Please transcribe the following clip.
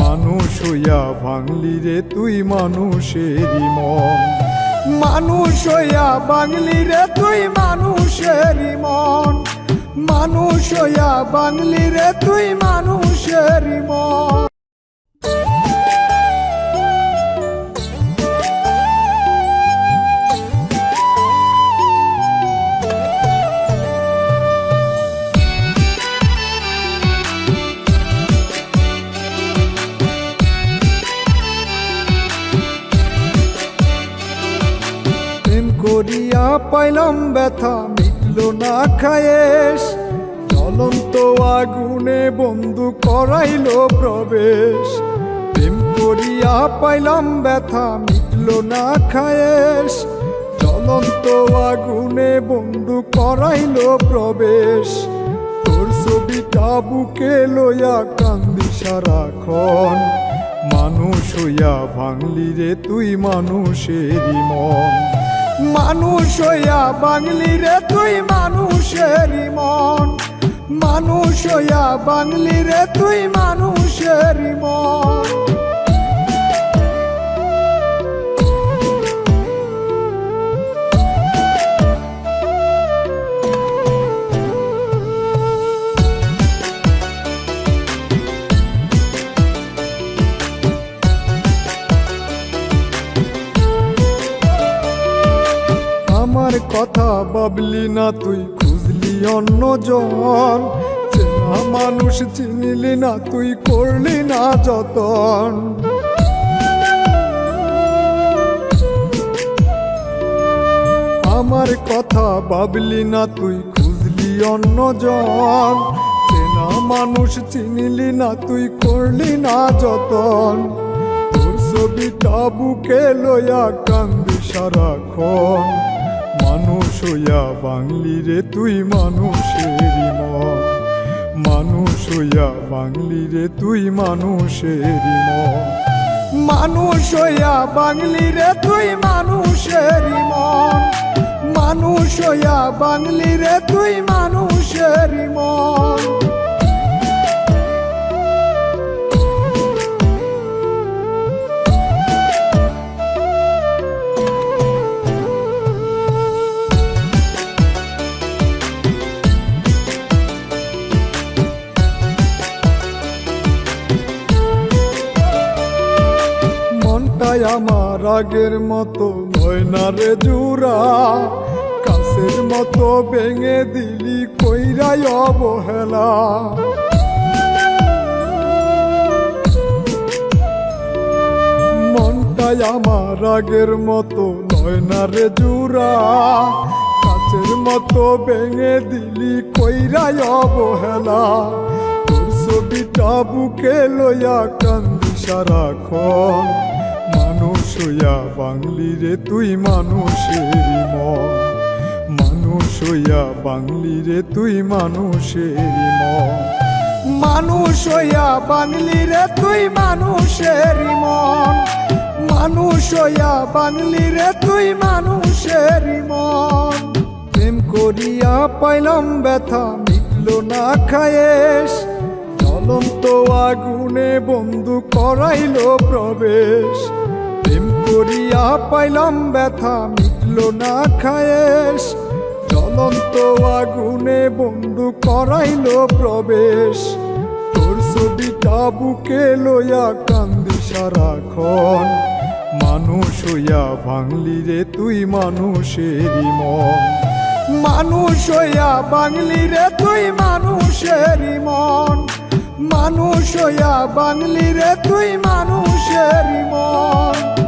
মানুষ হইয়া ভাঙলি রে তুই মানুষেরই মন। মানুষ হইয়া বাংলি রে তুই মানুষেরই মন। মানুষ হইয়া বাংলি রে তুই মানুষেরই মন। করিয়া পাইলাম ব্যথা, মিটল না খায়েস জ্বলন্ত আগুনে বন্ধু করাইল প্রবেশ। প্রেম করিয়া পাইলাম ব্যথা, মিটল না খায়েস জ্বলন্ত আগুনে বন্ধু করাইল প্রবেশ। তোর ছবিটা বুকে লইয়া কান্দি সারাক্ষণ। মানুষ হইয়া ভাঙলি রে তুই মানুষেরই মন। মানুষ হইয়া বাংলি রে তুই মানুষেরই মন। মানুষ হইয়া বাংলি রে তুই আমার কথা বাবলি না তুই, খুঁজলি অন্য জন। চেনা মানুষ চিনিলি না তুই, করলি না যতন। আমার কথা বাবলি না তুই, খুঁজলি অন্য জন। চেনা মানুষ চিনিলি না তুই, করলি না যতন। ছবিটা বুকে লইয়া কান্দি সারাক্ষণ। মানুষ হইয়া বাংলি রে, তুই মানুষেরই মন। মানুষ হইয়া বাংলি রে, তুই মানুষেরই মন। মানুষ হইয়া বাংলি রে, তুই মানুষেরই মন। মানুষ হইয়া বাংলি রে, তুই মানুষেরই মন। আমার আগের মতো নয় না রে জুরা। কাছের মতো ভেঙে দিলি কইরাই অবহেলা। মনটাই আমার আগের মতো নয় না জুরা। কাছের মতো ভেঙে দিলি কইরাই অবহেলা। তোর ছবিটা বুকে লইয়া কান্দি সারাক্ষণ। হইয়া বাংলি রে, তুই মানুষেরই মন। মানুষ হইয়া বাংলি রে, তুই মানুষেরই মন। মানুষ হইয়া বাংলি রে, তুই মানুষেরই মন। মানুষ হইয়া বাংলি রে, তুই মানুষেরই মন। প্রেম করিয়া পাইলাম ব্যথা, মিটল না খায়েস জ্বলন্ত আগুনে বন্ধু করাইল প্রবেশ। প্রেম করিয়া পাইলাম ব্যথা, মিটল না খায়েস জ্বলন্ত আগুনে বন্ধু করাইল প্রবেশ। তোর ছবিটা বুকে লইয়া কান্দি সারাক্ষণ। মানুষ হইয়া ভাঙলি রে তুই মানুষেরই মন। মানুষ হইয়া বাংলি রে তুই মানুষেরই মন। মানুষ হইয়া বাংলি রে তুই মানুষের মন।